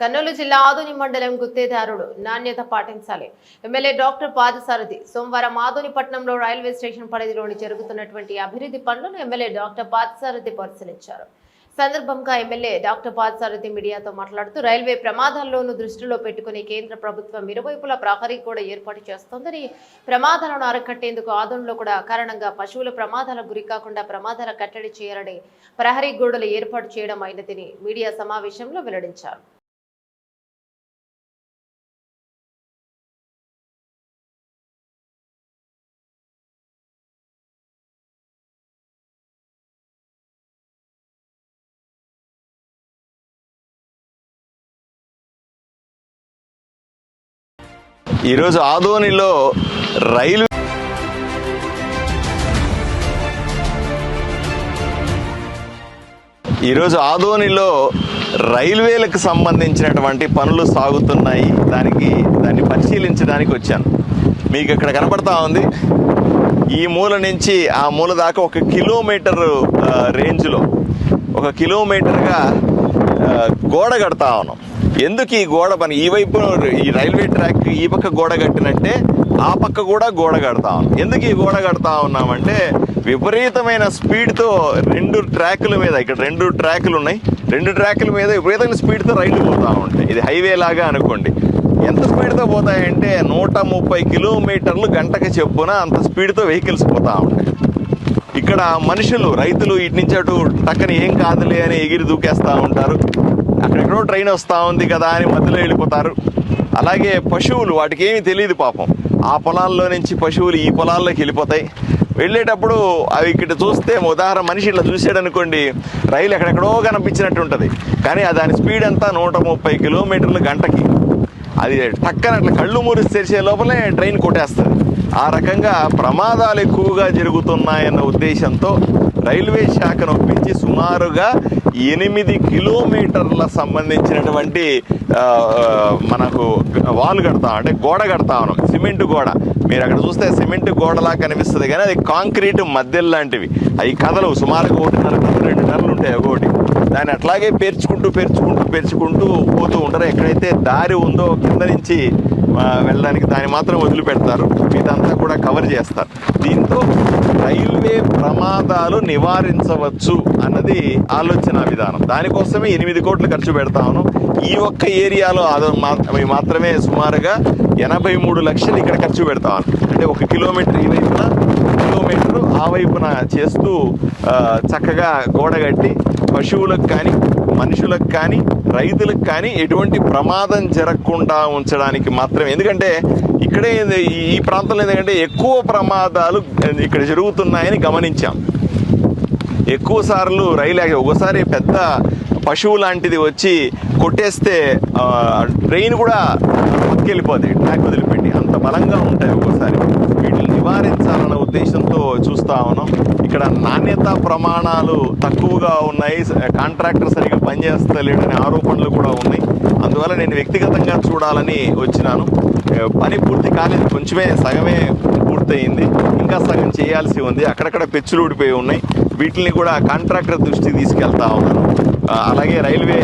కర్నూలు జిల్లా ఆదోని మండలం గుత్తేదారుడు నాణ్యత పాటించాలి. ఎమ్మెల్యే డాక్టర్ పాదసారథి సోమవారం ఆదోని పట్టణంలో రైల్వే స్టేషన్ పరిధిలోని జరుగుతున్నటువంటి అభివృద్ధి పనులను ఎమ్మెల్యే డాక్టర్ పాదసారథి పరిశీలించారు. సందర్భంగా ఎమ్మెల్యే డాక్టర్ పాదసారథి మీడియాతో మాట్లాడుతూ రైల్వే ప్రమాదాల్లోనూ దృష్టిలో పెట్టుకుని కేంద్ర ప్రభుత్వం ఇరువైపులా ప్రహరీ కూడా ఏర్పాటు చేస్తోందని ప్రమాదాలను అరకట్టేందుకు ఆదోన్లో కూడా కారణంగా పశువుల ప్రమాదాలకు గురి కాకుండా ప్రమాదాల కట్టడి చేయాలని ప్రహరీ గోడలు ఏర్పాటు చేయడం అయినదని మీడియా సమావేశంలో వెల్లడించారు. ఈరోజు ఆదోనిలో రైలు ఈరోజు ఆదోనిలో రైల్వేలకు సంబంధించినటువంటి పనులు సాగుతున్నాయి. దానికి దాన్ని పరిశీలించడానికి వచ్చాను. మీకు ఇక్కడ కనపడతా ఉంది. ఈ మూల నుంచి ఆ మూల దాకా ఒక కిలోమీటర్ రేంజ్లో ఒక కిలోమీటర్గా గోడ కడతా ఉన్నాం. ఎందుకు ఈ గోడ పని? ఈ వైపు ఈ రైల్వే ట్రాక్ ఈ పక్క గోడ కట్టినట్టే ఆ పక్క కూడా గోడ కడతా ఉన్నాం. ఎందుకు ఈ గోడ కడతా ఉన్నామంటే విపరీతమైన స్పీడ్తో రెండు ట్రాకుల మీద ఇక్కడ రెండు ట్రాకులు ఉన్నాయి. రెండు ట్రాకుల మీద విపరీతమైన స్పీడ్తో రైళ్ళు పోతూ ఉంటాయి. ఇది హైవే లాగా అనుకోండి. ఎంత స్పీడ్తో పోతాయంటే నూట ముప్పై కిలోమీటర్లు గంటకి చెప్పున అంత స్పీడ్తో వెహికల్స్ పోతా ఉంటాయి. ఇక్కడ మనుషులు రైతులు ఇటు నుంచి అటు టక్కన ఏం కాదులే అని ఎగిరి దూకేస్తూ ఉంటారు. అక్కడెక్కడో ట్రైన్ వస్తూ ఉంది కదా అని మధ్యలో వెళ్ళిపోతారు. అలాగే పశువులు వాటికి ఏమీ తెలియదు పాపం. ఆ పొలాల్లో నుంచి పశువులు ఈ పొలాల్లోకి వెళ్ళిపోతాయి. వెళ్ళేటప్పుడు అవి ఇక్కడ చూస్తే ఉదాహరణ మనిషి ఇట్లా చూసాడు అనుకోండి రైలు ఎక్కడెక్కడో కనిపించినట్టు ఉంటుంది. కానీ దాని స్పీడ్ అంతా నూట ముప్పై కిలోమీటర్లు గంటకి. అది టక్కన అట్లా కళ్ళు మూసి తెరిచే లోపలే ట్రైన్ కొట్టేస్తుంది. ఆ రకంగా ప్రమాదాలు ఎక్కువగా జరుగుతున్నాయన్న ఉద్దేశంతో రైల్వే శాఖను ఒప్పించి సుమారుగా ఎనిమిది కిలోమీటర్ల సంబంధించినటువంటి మనకు వాల్ కడతాం అంటే గోడ కడతా ఉన్నాం సిమెంట్ గోడ. మీరు అక్కడ చూస్తే సిమెంట్ గోడలా కనిపిస్తుంది కానీ అది కాంక్రీట్ మధ్యలు లాంటివి. అవి కథలు సుమారుగా ఒకటిన్నర టన్నులు రెండు నెలలు ఉంటాయి ఒకటి. దాన్ని అట్లాగే పేర్చుకుంటూ పేర్చుకుంటూ పేర్చుకుంటూ పోతూ ఉంటారు. ఎక్కడైతే దారి ఉందో కింద నుంచి వెళ్ళడానికి దాన్ని మాత్రం వదిలిపెడతారు. ఇదంతా కూడా కవర్ చేస్తారు. దీంతో రైల్వే ప్రమాదాలు నివారించవచ్చు అన్నది ఆలోచన విధానం. దానికోసమే ఎనిమిది కోట్లు ఖర్చు పెడతాను ఈ ఒక్క ఏరియాలో అది అవి మాత్రమే సుమారుగా ఎనభై మూడు లక్షలు ఇక్కడ ఖర్చు పెడతాను అంటే ఒక కిలోమీటర్ ఈ వైపున కిలోమీటర్ ఆ వైపున చేస్తూ చక్కగా గోడ కట్టి పశువులకు కానీ మనుషులకు కానీ రైతులకు కానీ ఎటువంటి ప్రమాదం జరగకుండా ఉంచడానికి మాత్రమే. ఎందుకంటే ఇక్కడే ఈ- ఈ ప్రాంతంలో ఎందుకంటే ఎక్కువ ప్రమాదాలు ఇక్కడ జరుగుతున్నాయని గమనించాం. ఎక్కువ సార్లు రైలు ఒకసారి పెద్ద పశువు లాంటిది వచ్చి కొట్టేస్తే ట్రైన్ కూడా పక్కకెళ్ళిపోతుంది ట్రాక్ వదిలిపెట్టి. అంత బలంగా ఉంటాయి ఒక్కోసారి. వీటిని నివారించాలన్న ఉద్దేశంతో చూస్తా ఉన్నాం. ఇక్కడ నాణ్యత ప్రమాణాలు తక్కువగా ఉన్నాయి. కాంట్రాక్టర్ సరిగా పనిచేస్తలేడనే ఆరోపణలు కూడా ఉన్నాయి. అందువల్ల నేను వ్యక్తిగతంగా చూడాలని వచ్చినాను. పని పూర్తి కాలేదు. కొంచెమే సగమే పూర్తయింది. ఇంకా సగం చేయాల్సి ఉంది. అక్కడక్కడ పెచ్చులు ఊడిపోయి ఉన్నాయి. వీటిని కూడా కాంట్రాక్టర్ దృష్టికి తీసుకెళ్తా ఉన్నాను. అలాగే రైల్వే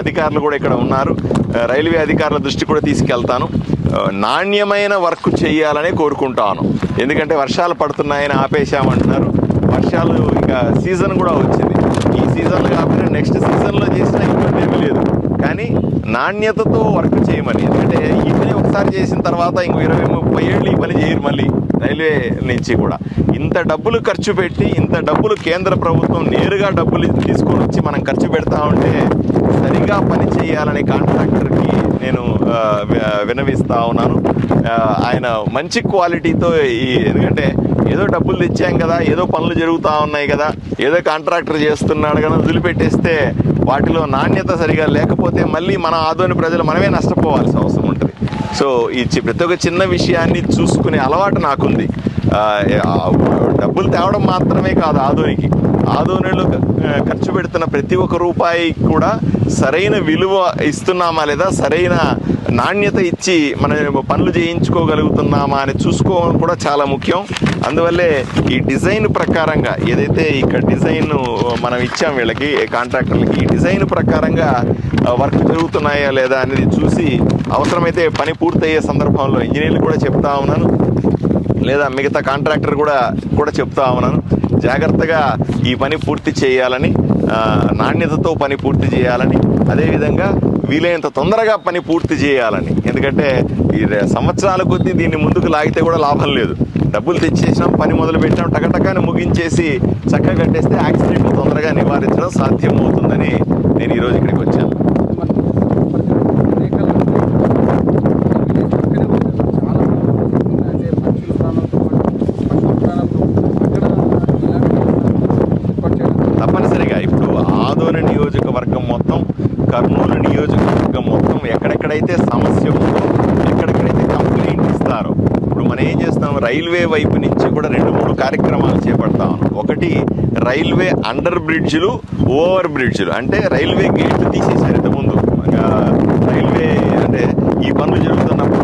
అధికారులు కూడా ఇక్కడ ఉన్నారు. రైల్వే అధికారుల దృష్టి కూడా తీసుకెళ్తాను. నాణ్యమైన వర్క్ చేయాలని కోరుకుంటాను. ఎందుకంటే వర్షాలు పడుతున్నాయని ఆపేశామంటున్నారు. వర్షాలు ఇంకా సీజన్ కూడా వచ్చింది. ఈ సీజన్లో కాకుండా నెక్స్ట్ సీజన్లో చేసినా ఇబ్బంది ఏమీ లేదు. కానీ నాణ్యతతో వర్క్ చేయమని. ఎందుకంటే ఈ పని ఒకసారి చేసిన తర్వాత ఇంకో ఇరవై ముప్పై ఏళ్ళు ఈ పని చేయరు మళ్ళీ రైల్వే నుంచి కూడా. ఇంత డబ్బులు ఖర్చు పెట్టి ఇంత డబ్బులు కేంద్ర ప్రభుత్వం నేరుగా డబ్బులు తీసుకొని వచ్చి మనం ఖర్చు పెడతా ఉంటే సరిగా పని చేయాలని కాంట్రాక్టర్కి నేను వినవిస్తూ వినవిస్తా ఉన్నాను. ఆయన మంచి క్వాలిటీతో ఈ ఎందుకంటే ఏదో డబ్బులు తెచ్చాం కదా ఏదో పనులు జరుగుతూ ఉన్నాయి కదా ఏదో కాంట్రాక్టర్ చేస్తున్నాడు కదా వదిలిపెట్టేస్తే వాటిలో నాణ్యత సరిగా లేకపోతే మళ్ళీ మన ఆదోని ప్రజలు మనమే నష్టపోవాల్సిన అవసరం ఉంటుంది. సో ఈ ప్రతి ఒక్క చిన్న విషయాన్ని చూసుకునే అలవాటు నాకుంది. డబ్బులు తేవడం మాత్రమే కాదు ఆదోనికి. ఆదోనిలో ఖర్చు పెడుతున్న ప్రతి ఒక్క రూపాయి కూడా సరైన విలువ ఇస్తున్నామా లేదా సరైన నాణ్యత ఇచ్చి మనం పనులు చేయించుకోగలుగుతున్నామా అని చూసుకోవడం కూడా చాలా ముఖ్యం. అందువల్లే ఈ డిజైన్ ప్రకారంగా ఏదైతే ఇక్కడ డిజైన్ మనం ఇచ్చాం వీళ్ళకి కాంట్రాక్టర్లకి ఈ డిజైన్ ప్రకారంగా వర్క్ జరుగుతున్నాయా లేదా అనేది చూసి అవసరమైతే పని పూర్తయ్యే సందర్భంలో ఇంజనీర్లు కూడా చెప్తా ఉన్నాను. లేదా మిగతా కాంట్రాక్టర్ కూడా కూడా చెప్తా ఉన్నాను. జాగ్రత్తగా ఈ పని పూర్తి చేయాలని నాణ్యతతో పని పూర్తి చేయాలని అదేవిధంగా వీలైనంత తొందరగా పని పూర్తి చేయాలని. ఎందుకంటే ఈ సంవత్సరాల కొద్దీ దీన్ని ముందుకు లాగితే కూడా లాభం లేదు. డబ్బులు తెచ్చేసినాం పని మొదలు పెట్టినాం టకటకాని ముగించేసి చక్కగా కట్టేస్తే యాక్సిడెంట్ తొందరగా నివారించడం సాధ్యం అవుతుందని నేను ఈరోజు ఇక్కడికి వచ్చాను. రైల్వే వైపు నుంచి కూడా రెండు మూడు కార్యక్రమాలు చేపడతాం ఒకటి రైల్వే అండర్ బ్రిడ్జ్లు ఓవర్ బ్రిడ్జ్లు. అంటే రైల్వే గేట్లు తీసేశారు ఇంతకుముందు రైల్వే అంటే ఈ పనులు జరుగుతున్నప్పుడు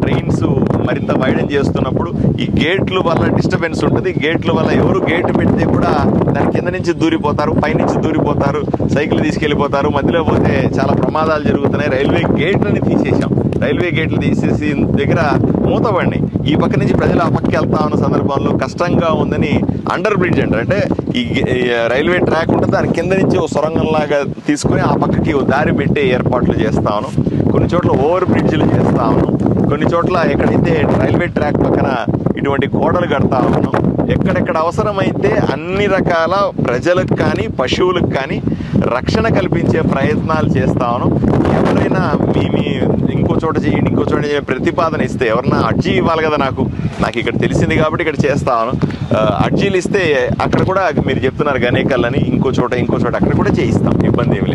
ట్రైన్స్ మరింత వైడన్ చేస్తున్నప్పుడు ఈ గేట్ల వల్ల డిస్టర్బెన్స్ ఉంటుంది. గేట్ల వల్ల ఎవరు గేట్ పెడితే కూడా దాని కింద నుంచి దూరిపోతారు పైనుంచి దూరిపోతారు సైకిల్ తీసుకెళ్ళిపోతారు మధ్యలో పోతే చాలా ప్రమాదాలు జరుగుతున్నాయి. రైల్వే గేట్లని తీసేసాం రైల్వే గేట్లు తీసేసి దగ్గర మూతపడి ఈ పక్క నుంచి ప్రజలు ఆ పక్కకి వెళ్తా ఉన్న సందర్భంలో కష్టంగా ఉందని అండర్ బ్రిడ్జ్ అంటారు. అంటే ఈ రైల్వే ట్రాక్ ఉంటుంది. దాని కింద నుంచి ఓ సొరంగంలాగా తీసుకొని ఆ పక్కకి ఓ దారి పెట్టే ఏర్పాట్లు చేస్తాను. కొన్ని చోట్ల ఓవర్ బ్రిడ్జ్లు చేస్తా ఉన్నాం కొన్ని చోట్ల ఎక్కడైతే రైల్వే ట్రాక్ పక్కన ఇటువంటి గోడలు కడతా ఉన్నాం ఎక్కడెక్కడ అవసరమైతే అన్ని రకాల ప్రజలకు కానీ పశువులకు కానీ రక్షణ కల్పించే ప్రయత్నాలు చేస్తా ఉన్నాం ఎవరైనా చోట చేయండి ఇంకో చోట చేయండి ప్రతిపాదన ఇస్తే ఎవరన్నా అర్జీ ఇవ్వాలి కదా నాకు. నాకు ఇక్కడ తెలిసింది కాబట్టి ఇక్కడ చేస్తాను. అర్జీలు ఇస్తే అక్కడ కూడా మీరు చెప్తున్నారు గనేకల్ అని ఇంకో చోట ఇంకో చోట అక్కడ కూడా చేయిస్తాం. ఇబ్బంది ఏమి లేదు.